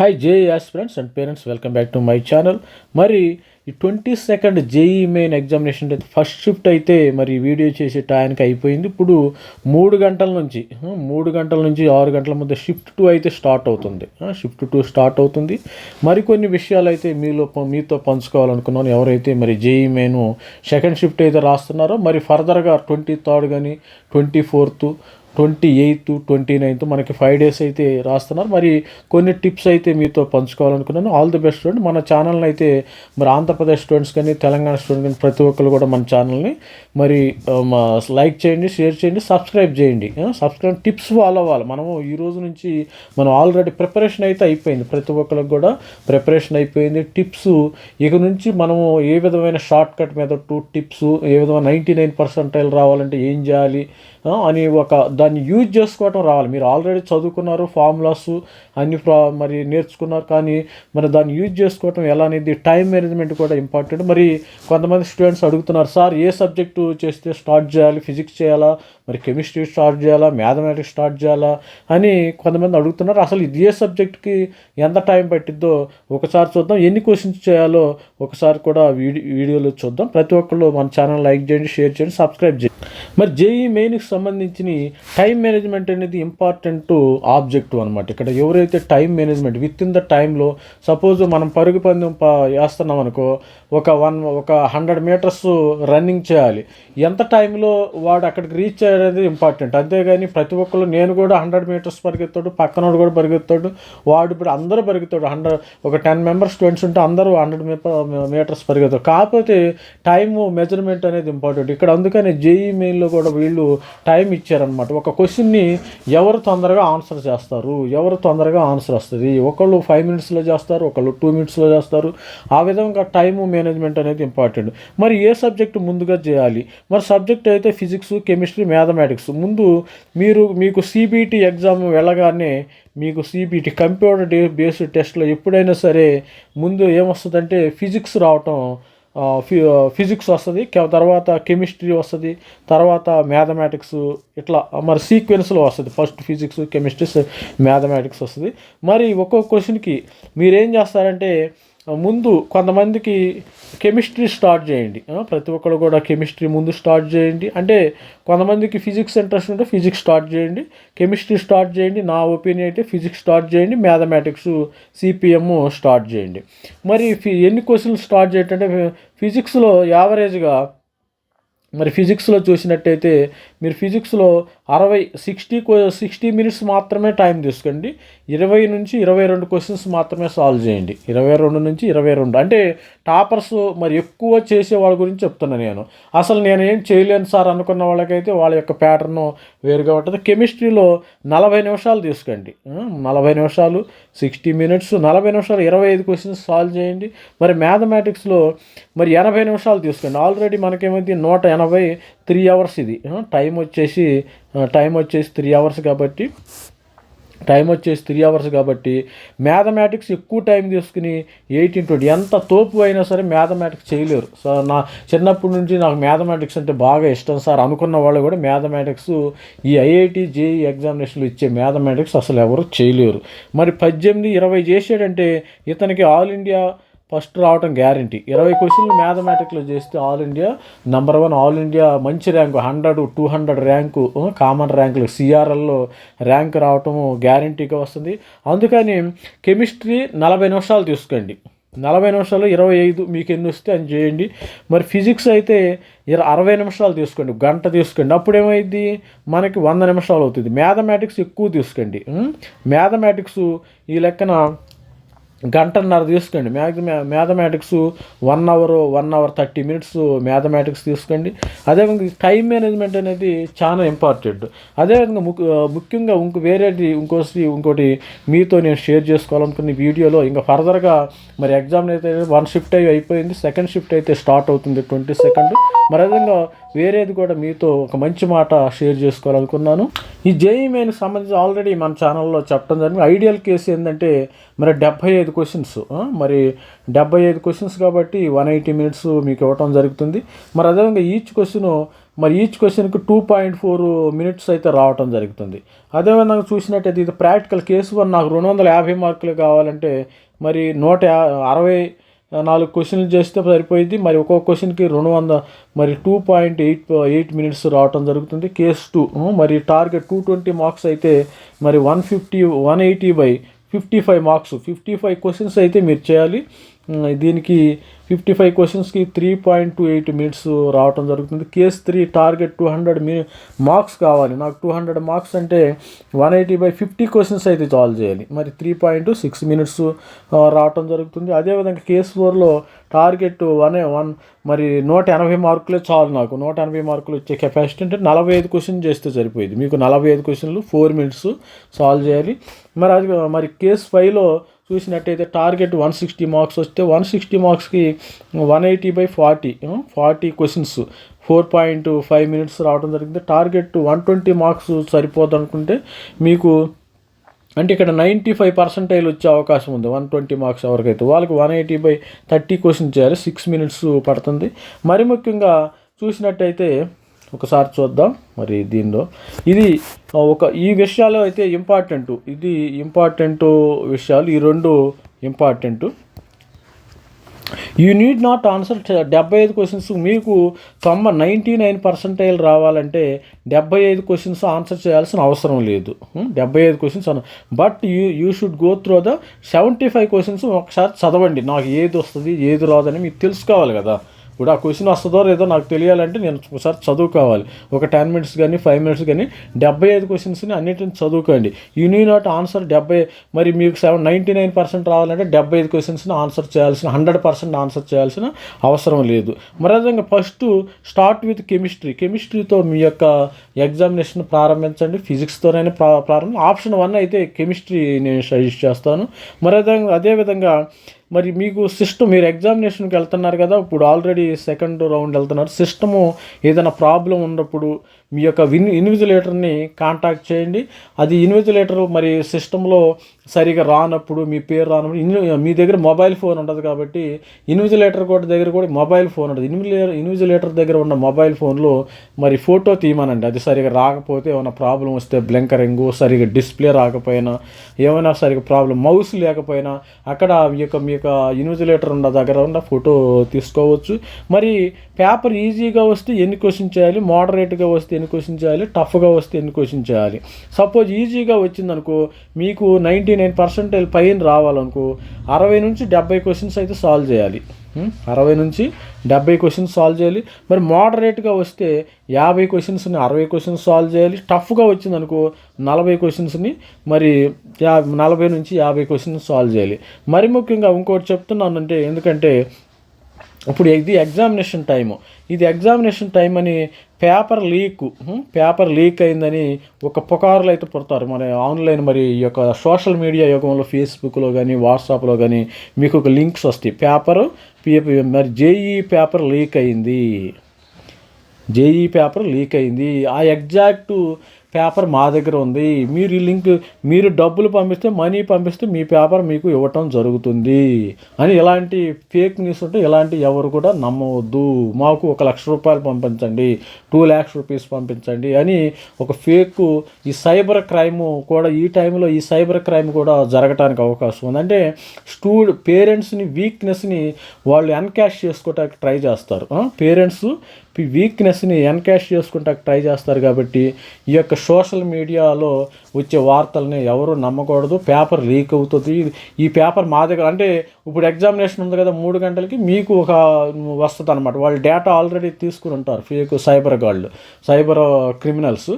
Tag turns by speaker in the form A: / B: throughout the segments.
A: Hi JEE aspirants and parents welcome back to my channel మరి ఈ twenty second JEE main examination అయితే first shift అయితే మరి video చేసే టయానికి అయిపోయింది. ఇప్పుడు మూడు గంటల నుంచి మూడు గంటల నుంచి ఆరు గంటల మధ్య షిఫ్ట్ టూ అయితే స్టార్ట్ అవుతుంది. షిఫ్ట్ టూ స్టార్ట్ అవుతుంది. మరికొన్ని విషయాలు అయితే మీలో మీతో పంచుకోవాలనుకున్నాను. ఎవరైతే మరి జేఈ మెయిన్ సెకండ్ షిఫ్ట్ అయితే రాస్తున్నారో మరి ఫర్దర్గా ట్వంటీ థర్డ్ కానీ twenty fourth twenty eighth twenty ninth మనకి ఫైవ్ డేస్ అయితే రాస్తున్నారు. మరి కొన్ని టిప్స్ అయితే మీతో పంచుకోవాలనుకున్నాను. ఆల్ ది బెస్ట్ స్టూడెంట్ మన ఛానల్ని అయితే మరి ఆంధ్రప్రదేశ్ స్టూడెంట్స్ కానీ తెలంగాణ స్టూడెంట్ కానీ ప్రతి ఒక్కరు కూడా మన ఛానల్ని మరి మా లైక్ చేయండి షేర్ చేయండి సబ్స్క్రైబ్ చేయండి. సబ్స్క్రైబ్ టిప్స్ ఫాలో అవ్వాలి మనము ఈ రోజు నుంచి మనం ఆల్రెడీ ప్రిపరేషన్ అయితే అయిపోయింది. ప్రతి ఒక్కరికి కూడా ప్రిపరేషన్ అయిపోయింది. టిప్స్ ఇక నుంచి మనము ఏ విధమైన షార్ట్ కట్ మెథడ్ టిప్స్ ఏ విధమైన నైంటీ నైన్ పర్సెంటైల్ రావాలంటే ఏం చేయాలి? అని ఒక దాన్ని యూజ్ చేసుకోవటం రావాలి. మీరు ఆల్రెడీ చదువుకున్నారు ఫార్ములాస్ అన్ని ప్రా మరి నేర్చుకున్నారు కానీ మరి దాన్ని యూజ్ చేసుకోవటం ఎలా అనేది టైం మేనేజ్మెంట్ కూడా ఇంపార్టెంట్. మరి కొంతమంది స్టూడెంట్స్ అడుగుతున్నారు సార్ ఏ సబ్జెక్టు చేస్తే స్టార్ట్ చేయాలి? ఫిజిక్స్ చేయాలా? మరి కెమిస్ట్రీ స్టార్ట్ చేయాలా? మ్యాథమెటిక్స్ స్టార్ట్ చేయాలా? అని కొంతమంది అడుగుతున్నారు. అసలు ఇది ఏ సబ్జెక్ట్కి ఎంత టైం పట్టిద్దో ఒకసారి చూద్దాం. ఎన్ని క్వశ్చన్స్ చేయాలో ఒకసారి కూడా వీడియో వీడియోలో చూద్దాం. ప్రతి ఒక్కళ్ళు మన ఛానల్ లైక్ చేయండి షేర్ చేయండి సబ్స్క్రైబ్ చేయండి. మరి జేఈ మెయిన్కి సంబంధించిన టైం మేనేజ్మెంట్ అనేది ఇంపార్టెంట్ ఆబ్జెక్టివ్ అనమాట ఇక్కడ ఎవరైతే time management with in the టైంలో సపోజ్ మనం పరుగు పందెం వేస్తున్నాం అనుకో ఒక వన్ ఒక హండ్రెడ్ మీటర్స్ రన్నింగ్ చేయాలి. ఎంత టైంలో వాడు అక్కడికి రీచ్ అయ్యేది ఇంపార్టెంట్. అంతేగాని ప్రతి ఒక్కరు నేను కూడా హండ్రెడ్ మీటర్స్ పరిగెత్తాడు పక్కనోడు కూడా పరిగెత్తాడు వాడు ఇప్పుడు అందరూ పరిగెత్తాడు. హండ్రెడ్ ఒక టెన్ మెంబర్స్ స్టూడెంట్స్ ఉంటే అందరూ హండ్రెడ్ మీటర్స్ పరిగెత్తారు. కాకపోతే టైం మెజర్మెంట్ అనేది ఇంపార్టెంట్. ఇక్కడ అందుకని జేఈ మెయిన్లో కూడా వీళ్ళు టైం ఇచ్చారనమాట ఒక క్వశ్చన్ని ఎవరు తొందరగా ఆన్సర్ చేస్తారు? ఎవరు తొందరగా ఆన్సర్ వస్తుంది? ఒకళ్ళు ఫైవ్ మినిట్స్లో చేస్తారు ఒకళ్ళు టూ మినిట్స్లో చేస్తారు. ఆ విధంగా టైం మేనేజ్మెంట్ అనేది ఇంపార్టెంట్. మరి ఏ సబ్జెక్ట్ ముందుగా చేయాలి? మరి సబ్జెక్ట్ అయితే ఫిజిక్స్ కెమిస్ట్రీ మ్యాథమెటిక్స్. ముందు మీరు మీకు సిబిటి ఎగ్జామ్ వెళ్ళగానే మీకు సిబిటి కంప్యూటర్ బేస్డ్ టెస్ట్లో ఎప్పుడైనా సరే ముందు ఏమొస్తుందంటే ఫిజిక్స్ రావటం ఫిజిక్స్ వస్తుంది తర్వాత కెమిస్ట్రీ వస్తుంది తర్వాత మ్యాథమెటిక్స్ ఇట్లా మరి సీక్వెన్స్లో వస్తుంది. ఫస్ట్ ఫిజిక్స్ కెమిస్ట్రీ మ్యాథమెటిక్స్ వస్తుంది. మరి ఒక్కొక్క క్వశ్చన్కి మీరేం చేస్తారంటే ముందు కొంతమందికి కెమిస్ట్రీ స్టార్ట్ చేయండి. ప్రతి ఒక్కరు కూడా కెమిస్ట్రీ ముందు స్టార్ట్ చేయండి. అంటే కొంతమందికి ఫిజిక్స్ ఇంట్రెస్ట్ ఉంటే ఫిజిక్స్ స్టార్ట్ చేయండి. కెమిస్ట్రీ స్టార్ట్ చేయండి. నా ఒపీనియన్ అయితే ఫిజిక్స్ స్టార్ట్ చేయండి. మ్యాథమెటిక్స్ సిపిఎం స్టార్ట్ చేయండి. మరి ఫి ఎన్ని క్వశ్చన్లు స్టార్ట్ చేయటంటే ఫిజిక్స్లో యావరేజ్గా మరి ఫిజిక్స్లో చూసినట్టయితే మీరు ఫిజిక్స్లో అరవై సిక్స్టీ సిక్స్టీ మినిట్స్ మాత్రమే టైం తీసుకోండి. ఇరవై నుంచి ఇరవై రెండు క్వశ్చన్స్ మాత్రమే సాల్వ్ చేయండి. ఇరవై రెండు నుంచి ఇరవై రెండు. అంటే టాపర్స్ మరి ఎక్కువ చేసే వాళ్ళ గురించి చెప్తున్నాను నేను. అసలు నేను ఏం చేయలేను సార్ అనుకున్న వాళ్ళకైతే వాళ్ళ యొక్క ప్యాటర్న్ వేరుగా ఉంటుంది. కెమిస్ట్రీలో నలభై నిమిషాలు తీసుకోండి. నలభై నిమిషాలు సిక్స్టీ మినిట్స్ నలభై నిమిషాలు ఇరవై ఐదు క్వశ్చన్స్ సాల్వ్ చేయండి. మరి మ్యాథమెటిక్స్లో మరి ఎనభై నిమిషాలు తీసుకోండి. ఆల్రెడీ మనకేమైంది? నూట ఎనభై త్రీ అవర్స్ ఇది. టైం టైం వచ్చేసి టైం వచ్చేసి త్రీ అవర్స్ కాబట్టి టైం వచ్చేసి త్రీ అవర్స్ కాబట్టి మ్యాథమెటిక్స్ ఎక్కువ టైం తీసుకుని ఎయిటీన్ ట్వంటీ ఎంత తోపు అయినా సరే మ్యాథమెటిక్స్ చేయలేరు. సో నా చిన్నప్పటి నుంచి నాకు మ్యాథమెటిక్స్ అంటే బాగా ఇష్టం సార్. అనుకున్న వాళ్ళు కూడా మ్యాథమెటిక్స్ ఈ ఐఐటి జేఈ ఎగ్జామినేషన్లు ఇచ్చే మ్యాథమెటిక్స్ అసలు ఎవరు చేయలేరు. మరి పద్దెనిమిది ఇరవై చేసాడంటే ఇతనికి ఆల్ ఇండియా ఫస్ట్ రావటం గ్యారంటీ. ఇరవై క్వశ్చన్లు మ్యాథమెటిక్లో చేస్తే all India number one all India మంచి rank hundred two hundred rank common ర్యాంకులు సిఆర్ఎల్లో ర్యాంక్ రావటం గ్యారంటీగా వస్తుంది. అందుకని కెమిస్ట్రీ నలభై నిమిషాలు తీసుకోండి. నలభై నిమిషాలు ఇరవై ఐదు మీకు ఎన్ని వస్తే అని చేయండి. మరి ఫిజిక్స్ అయితే ఇర అరవై నిమిషాలు తీసుకోండి గంట తీసుకోండి. అప్పుడు ఏమైంది మనకి వంద నిమిషాలు అవుతుంది. మ్యాథమెటిక్స్ ఎక్కువ తీసుకోండి. మ్యాథమెటిక్స్ ఈ లెక్కన గంటన్నర తీసుకోండి. Math mathematics one hour one hour thirty minutes mathematics తీసుకోండి. అదేవిధంగా టైం మేనేజ్మెంట్ అనేది చాలా ఇంపార్టెంట్. అదేవిధంగా ముఖ్య ముఖ్యంగా ఇంకో వేరేది ఇంకోటి ఇంకోటి మీతో నేను షేర్ చేసుకోవాలనుకున్న వీడియోలో ఇంకా ఫర్దర్గా మరి ఎగ్జామ్ అయితే వన్ షిఫ్ట్ అయి అయిపోయింది. సెకండ్ షిఫ్ట్ అయితే స్టార్ట్ అవుతుంది ట్వంటీ సెకండ్. మరి విధంగా వేరేది కూడా మీతో ఒక మంచి మాట షేర్ చేసుకోవాలనుకున్నాను. ఈ జేఈ మెయిన్ సంబంధించి ఆల్రెడీ మన ఛానల్లో చెప్పడం జరిగింది. ఐడియల్ కేసు ఏంటంటే మరి డెబ్బై ఐదు క్వశ్చన్స్ మరి డెబ్బై ఐదు క్వశ్చన్స్ కాబట్టి వన్ ఎయిటీ మినిట్స్ మీకు ఇవ్వటం జరుగుతుంది. మరి అదేవిధంగా ఈచ్ క్వశ్చన్ మరి ఈచ్ క్వశ్చన్కి టూ పాయింట్ ఫోర్ మినిట్స్ అయితే రావటం జరుగుతుంది. అదేవిధంగా చూసినట్టయితే ఇది ప్రాక్టికల్ కేసు వన్ నాకు రెండు వందల యాభై మార్కులు కావాలంటే మరి నూట యా అరవై నాలుగు క్వశ్చన్లు చేస్తే సరిపోయింది మరి ఒక్కొక్క క్వశ్చన్కి రెండు వంద మరి two point eight eight minutes రావటం జరుగుతుంది. కేస్ టూ మరి టార్గెట్ టూ ట్వంటీ మార్క్స్ అయితే మరి one fifty one eighty by fifty five marks. Fifty five questions అయితే మీరు చేయాలి. దీనికి ఫిఫ్టీ ఫైవ్ క్వశ్చన్స్కి three point two eight minutes రావటం జరుగుతుంది. Case three target two hundred మీ మార్క్స్ కావాలి. నాకు టూ హండ్రెడ్ మార్క్స్ అంటే one eighty by fifty questions అయితే సాల్వ్ చేయాలి. మరి త్రీ పాయింట్ సిక్స్ మినిట్స్ రావటం జరుగుతుంది. అదేవిధంగా కేస్ ఫోర్లో టార్గెట్ వన్ వన్ మరి నూట ఎనభై మార్కులే చాలు నాకు. నూట ఎనభై మార్కులు వచ్చే కెపాసిటీ అంటే నలభై ఐదు క్వశ్చన్ చేస్తే సరిపోయింది. మీకు నలభై ఐదు క్వశ్చన్లు ఫోర్ మినిట్స్ సాల్వ్ చేయాలి. మరి అది మరి కేస్ ఫైవ్లో చూసినట్టయితే టార్గెట్ వన్ సిక్స్టీ మార్క్స్ వస్తే వన్ సిక్స్టీ మార్క్స్కి one eighty by forty forty questions four point five minutes రావడం జరిగింది. టార్గెట్ వన్ ట్వంటీ మార్క్స్ సరిపోదు అనుకుంటే మీకు అంటే ఇక్కడ నైంటీ ఫైవ్ పర్సెంటైల్ వచ్చే అవకాశం ఉంది వన్ ట్వంటీ మార్క్స్ ఎవరికైతే. వాళ్ళకి one eighty by thirty question చేయాలి. సిక్స్ మినిట్స్ పడుతుంది. మరి ముఖ్యంగా చూసినట్టయితే ఒకసారి చూద్దాం మరి దీనిలో. ఇది ఒక ఈ విషయాలు అయితే ఇంపార్టెంట్. ఇది ఇంపార్టెంట్ విషయాలు ఈ రెండు important. You need not answer డెబ్బై ఐదు క్వశ్చన్స్ మీకు తొంభై నైంటీ నైన్ పర్సెంటైల్ రావాలంటే డెబ్బై ఐదు క్వశ్చన్స్ ఆన్సర్ చేయాల్సిన అవసరం లేదు. డెబ్బై ఐదు questions but you you should go through the seventy five questions ఒకసారి చదవండి. నాకు ఏది వస్తుంది ఏది రాదని మీకు తెలుసుకోవాలి కదా. ఇప్పుడు ఆ క్వశ్చన్ వస్తుందో లేదో నాకు తెలియాలంటే నేను ఒకసారి చదువుకోవాలి. ఒక టెన్ మినిట్స్ కానీ ఫైవ్ మినిట్స్ కానీ డెబ్బై ఐదు క్వశ్చన్స్ని అన్నిటిని చదువుకోండి. యూ నీ నాట్ ఆన్సర్ డెబ్బై మరి మీకు సెవెన్ నైంటీ నైన్ పర్సెంట్ రావాలంటే డెబ్బై ఐదు క్వశ్చన్స్ని ఆన్సర్ చేయాల్సిన హండ్రెడ్ పర్సెంట్ ఆన్సర్ చేయాల్సిన అవసరం లేదు. మరి అదేవిధంగా ఫస్ట్ స్టార్ట్ విత్ కెమిస్ట్రీ కెమిస్ట్రీతో మీ యొక్క ఎగ్జామినేషన్ ప్రారంభించండి. ఫిజిక్స్తోనైనా ప్రా ప్రారంభం. ఆప్షన్ వన్ అయితే కెమిస్ట్రీ నేను సజెస్ట్ చేస్తాను. మరి అదే అదేవిధంగా మరి మీకు సిస్టమ్ మీరు ఎగ్జామినేషన్కి వెళ్తున్నారు కదా ఇప్పుడు ఆల్రెడీ సెకండ్ రౌండ్ వెళ్తున్నారు. సిస్టము ఏదైనా ప్రాబ్లం ఉన్నప్పుడు మీ యొక్క విన్ ఇన్విజిలేటర్ని కాంటాక్ట్ చేయండి. అది ఇన్విజిలేటర్ మరి సిస్టంలో సరిగా రానప్పుడు మీ పేరు రానప్పుడు ఇన్ మీ దగ్గర మొబైల్ ఫోన్ ఉండదు కాబట్టి ఇన్విజిలేటర్ కూడా దగ్గర కూడా మొబైల్ ఫోన్ ఉండదు. ఇన్విజిలేటర్ ఇన్విజిలేటర్ దగ్గర ఉన్న మొబైల్ ఫోన్లో మరి ఫోటో తీయమనండి. అది సరిగా రాకపోతే ఏమైనా ప్రాబ్లం వస్తే బ్లింకరింగు సరిగా డిస్ప్లే రాకపోయినా ఏమైనా సరిగా ప్రాబ్లం మౌస్ లేకపోయినా అక్కడ మీ యొక్క మీ యొక్క ఇన్విజిలేటర్ ఉన్న దగ్గర ఉన్న ఫోటో తీసుకోవచ్చు. మరి పేపర్ ఈజీగా వస్తే ఎన్ని క్వశ్చన్ చేయాలి? మోడరేట్గా వస్తే ఎన్ని క్వశ్చన్ చేయాలి? టఫ్గా వస్తే ఎన్ని క్వశ్చన్ చేయాలి? సపోజ్ ఈజీగా వచ్చిందనుకో మీకు నైంటీ నైన్ పర్సెంటేజ్ పైన రావాలనుకో అరవై నుంచి డెబ్బై క్వశ్చన్స్ అయితే సాల్వ్ చేయాలి. అరవై నుంచి డెబ్బై క్వశ్చన్స్ సాల్వ్ చేయాలి. మరి మోడరేట్గా వస్తే యాభై క్వశ్చన్స్ని అరవై క్వశ్చన్స్ సాల్వ్ చేయాలి. టఫ్గా వచ్చిందనుకో నలభై క్వశ్చన్స్ని మరి యా నలభై నుంచి యాభై క్వశ్చన్స్ సాల్వ్ చేయాలి. మరి ముఖ్యంగా ఇంకోటి చెప్తున్నానంటే ఎందుకంటే ఇప్పుడు ఇది ఎగ్జామినేషన్ టైము ఇది ఎగ్జామినేషన్ టైం అని పేపర్ లీక్ పేపర్ లీక్ అయిందని ఒక పుకారులు అయితే పుడతారు. మన ఆన్లైన్ మరి ఈ యొక్క సోషల్ మీడియా యుగంలో ఫేస్బుక్లో కానీ వాట్సాప్లో కానీ మీకు ఒక లింక్స్ వస్తాయి. పేపర్ మరి జేఈ పేపర్ లీక్ అయింది. జేఈ పేపర్ లీక్ అయింది. ఆ ఎగ్జాక్ట్ పేపర్ మా దగ్గర ఉంది. మీరు ఈ లింక్ మీరు డబ్బులు పంపిస్తే మనీ పంపిస్తే మీ పేపర్ మీకు ఇవ్వటం జరుగుతుంది. అని ఇలాంటి ఫేక్ న్యూస్ ఉంటే ఇలాంటి ఎవరు కూడా నమ్మవద్దు. మాకు ఒక లక్ష రూపాయలు పంపించండి. టూ ల్యాక్స్ రూపీస్ పంపించండి అని ఒక ఫేక్ ఈ సైబర్ క్రైమ్ కూడా ఈ టైంలో ఈ సైబర్ క్రైమ్ కూడా జరగటానికి అవకాశం ఉంది. అంటే స్టూ పేరెంట్స్ని వీక్నెస్ని వాళ్ళు ఎన్కాష్ చేసుకోవటానికి ట్రై చేస్తారు. పేరెంట్స్ వీక్నెస్ని ఎన్కాష్ చేసుకుంటా ట్రై చేస్తారు కాబట్టి ఈ యొక్క సోషల్ మీడియాలో వచ్చే వార్తల్ని ఎవరు నమ్మకూడదు. పేపర్ లీక్ అవుతుంది. ఈ పేపర్ మా దగ్గర అంటే ఇప్పుడు ఎగ్జామినేషన్ ఉంది కదా మూడు గంటలకి మీకు ఒక వస్తుంది అనమాట వాళ్ళు డేటా ఆల్రెడీ తీసుకుని ఉంటారు. ఫేక్ సైబర్ గాళ్ళు సైబర్ క్రిమినల్స్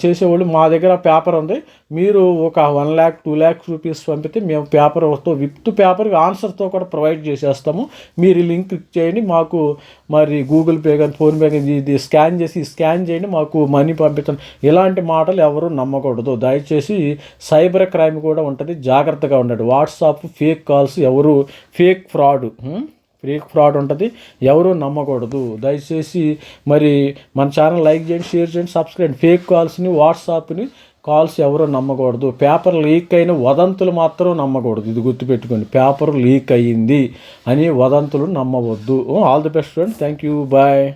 A: చేసేవాళ్ళు మా దగ్గర పేపర్ ఉంది. మీరు ఒక one lakh two lakhs rupees పంపితే మేము పేపర్తో విత్ పేపర్ ఆన్సర్తో కూడా ప్రొవైడ్ చేసేస్తాము. మీరు ఈ లింక్ క్లిక్ చేయండి మాకు మరి గూగుల్ పే కానీ ఫోన్పే కానీ ఇది స్కాన్ చేసి స్కాన్ చేయండి మాకు మనీ పంపించండి ఇలాంటి మాటలు ఎవరు నమ్మకూడదు. దయచేసి సైబర్ క్రైమ్ కూడా ఉంటుంది. జాగ్రత్తగా ఉండండి. వాట్సాప్ ఫేక్ కాల్స్ ఎవరు ఫేక్ ఫ్రాడ్ ఫేక్ ఫ్రాడ్ ఉంటుంది. ఎవరు నమ్మకూడదు. దయచేసి మరి మన ఛానల్ లైక్ చేయండి షేర్ చేయండి సబ్స్క్రైబ్ ఫేక్ కాల్స్ని వాట్సాప్ని కాల్స్ ఎవరో నమ్మకూడదు. పేపర్ లీక్ అయిన వదంతులు మాత్రం నమ్మకూడదు. ఇది గుర్తుపెట్టుకోండి. పేపర్ లీక్ అయ్యింది అని వదంతులు నమ్మవద్దు. All the best friend. Thank you bye.